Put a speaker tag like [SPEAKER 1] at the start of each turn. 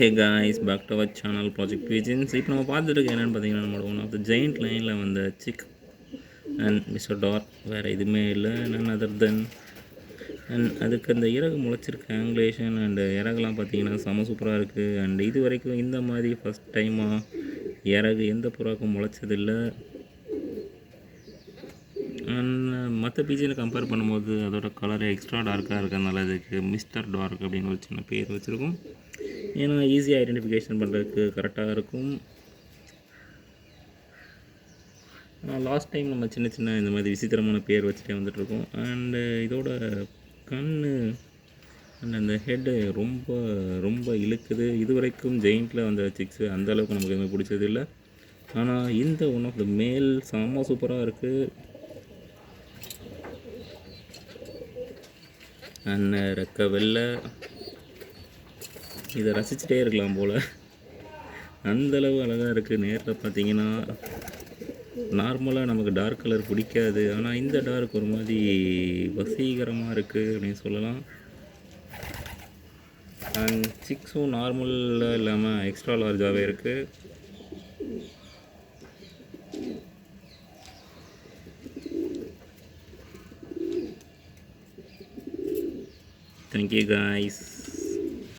[SPEAKER 1] Hey guys back to our channel project பீஜின்ஸ் இப்போ நம்ம பார்த்துட்டு என்னென்னு பார்த்தீங்கன்னா நம்மளோட ஒன் ஆஃப் த ஜெயிண்ட் லைனில் வந்த சிக் அண்ட் மிஸ்டர் டார்க் வேறு எதுவுமே இல்லை நன் அதர் தென் அண்ட் அதுக்கு அந்த இறகு முளைச்சிருக்க ஆங்கிலேஷன் அண்டு இறகுலாம் பார்த்தீங்கன்னா செம சூப்பராக இருக்குது அண்ட் இது வரைக்கும் இந்த மாதிரி ஃபஸ்ட் டைமாக இறகு எந்த புறாக்கும் முளைச்சதில்லை. அண்ட் மற்ற பீஜியில் கம்பேர் பண்ணும்போது அதோட கலர் எக்ஸ்ட்ரா டார்க்காக இருக்கிறதுனால அதுக்கு மிஸ்டர் டார்க் அப்படின்னு ஒரு சின்ன பேர் வச்சுருக்கோம். ஏன்னா ஈஸியாக ஐடென்டிஃபிகேஷன் பண்ணுறதுக்கு கரெக்டாக இருக்கும். லாஸ்ட் டைம் நம்ம சின்ன சின்ன இந்த மாதிரி விசித்திரமான பேர் வச்சுட்டே வந்துட்ருக்கோம் அண்டு இதோட கண் அண்ட் அந்த ஹெட்டு ரொம்ப ரொம்ப இழுக்குது. இது வரைக்கும் ஜெயிண்ட்டில் வந்த சிக்ஸு அந்தளவுக்கு நமக்கு எதுவுமே பிடிச்சது இல்லை ஆனால் இந்த ஒன் ஆஃப் த மேல் செம்ம சூப்பராக இருக்குது அண்ட் ரெக்க வெள்ளை. இதை ரசிச்சுட்டே இருக்கலாம் போல். அந்தளவு அழகாக இருக்குது நேரில் பார்த்தீங்கன்னா நார்மலாக நமக்கு டார்க் கலர் பிடிக்காது. ஆனால் இந்த டார்க் ஒரு மாதிரி வசீகரமாக இருக்குது அப்படின்னு சொல்லலாம். அண்ட் சிக்ஸும் நார்மலில் இல்லாமல் எக்ஸ்ட்ரா லார்ஜாகவே இருக்குது தேங்க்யூ காய்ஸ்